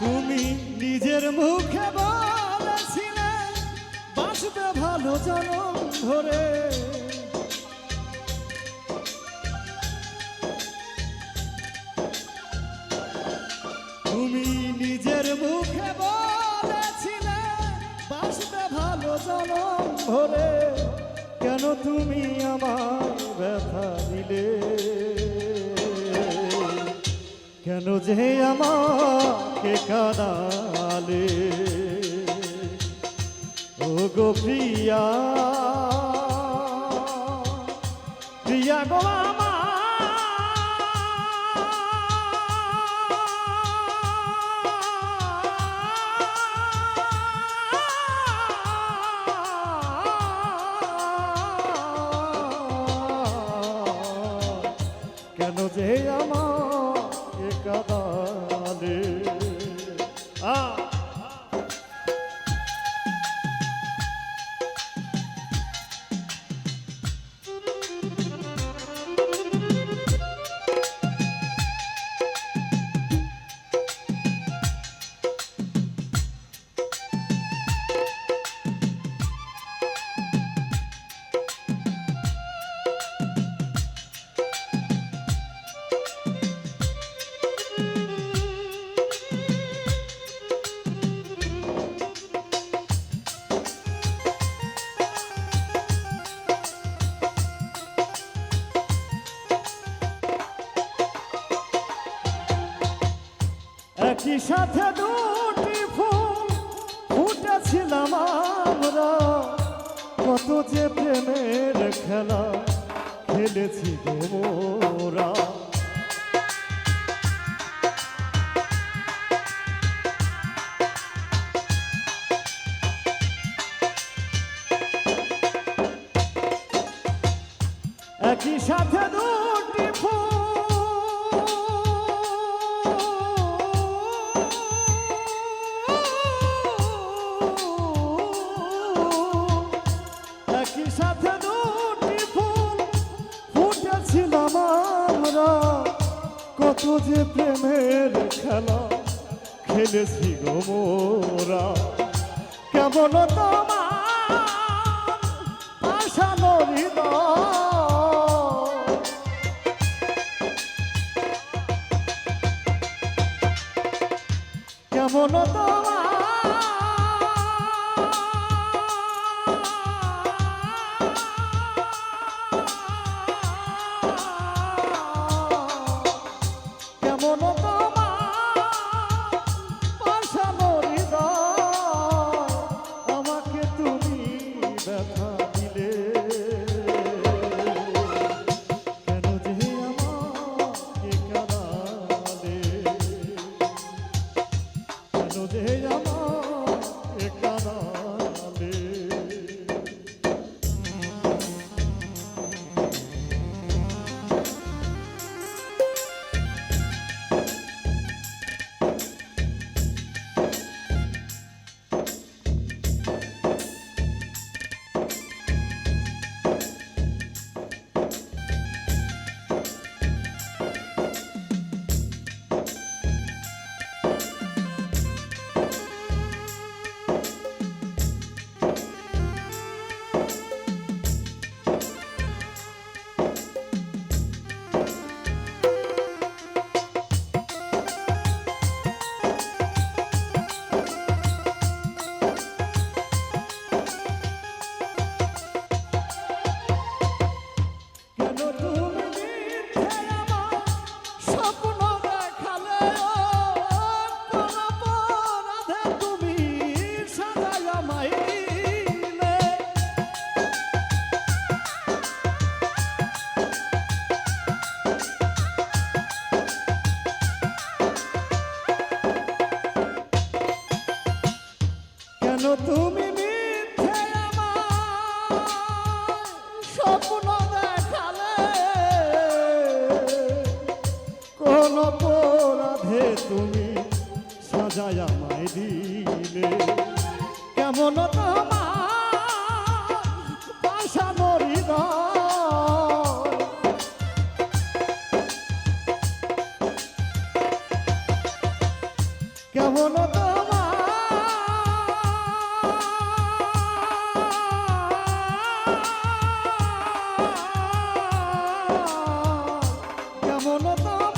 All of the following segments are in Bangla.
তুমি নিজের মুখে বলেছিলে বাঁচবে ভালো জনম ধরে। তুমি নিজের মুখে বলেছিলে বাঁচবে ভালো জনম ধরে। কেন তুমি আমার ব্যথা দিলে? কেন যে আমাকে ও গো প্রিয়া প্রিয়া গো আমার কেন যে আমাকে কাদালে একই সাথে দুটি ফুল ফুটেছিলাম আমরা। কত যে প্রেমের খেলা খেলেছি একই সাথে দুটি ফুল আমরা কত যে প্রেমের খেলা খেলেছি গো মোরা। কেমন তোমার কেমন তোমার অপরাধে তুমি সাজায় আমায় দিলে। কেমন তোমার পাশা মরি কেমন তোমার কেমন তোমার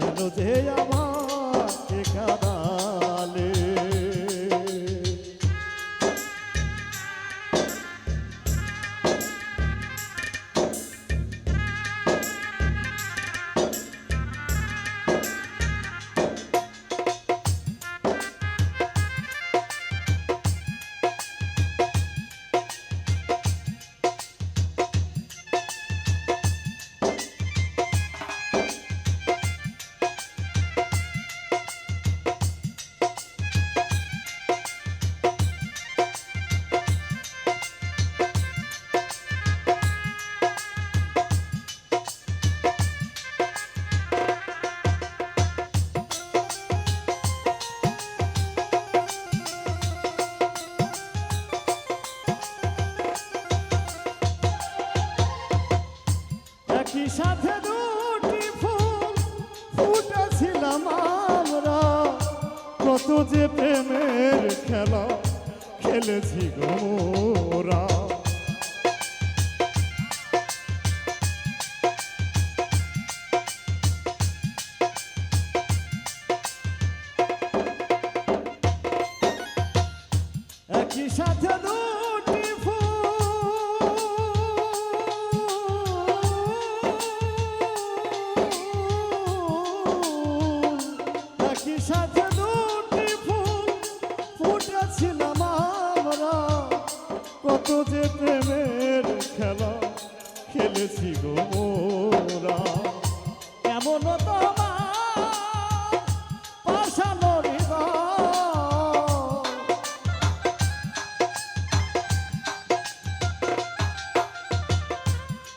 কেন যে আমার ঠিকানালে সাথে দুটি ফুল ফুটেছিলাম আমরা। কত যে প্রেমের খেলা খেলেছি গোরা একই সাথে প্রেমের খেলা খেলেছি গো মোরা। তোমার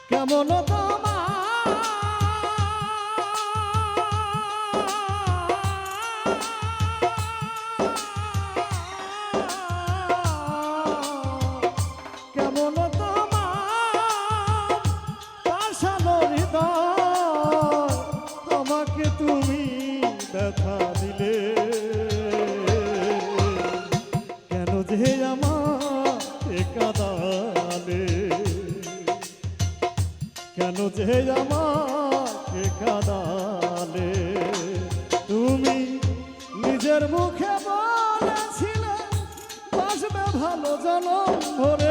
কেমন তোমার ব্যথা দিলে। কেন যে কাদালে কেন যে কাদালে তুমি নিজের মুখে বলেছিলে বাসবে ভালো জনম ভরে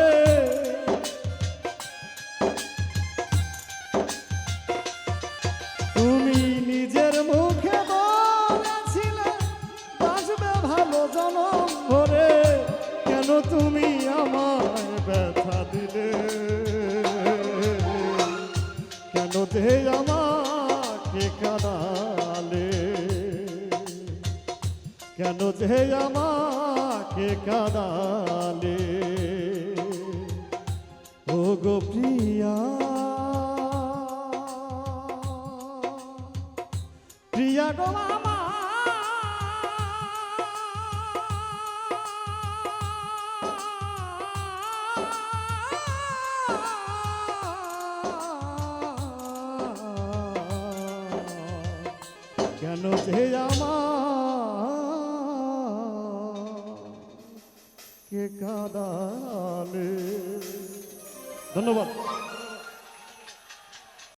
জনম ভরে কেন তুমি আমায় ব্যথা দিলে? কেন যে আমাকে কাদালে? কেন যে আমাকে কাদালে? ও গো প্রিয়া। প্রিয়া গো আমার কেন যে কে কাদালে? ধন্যবাদ।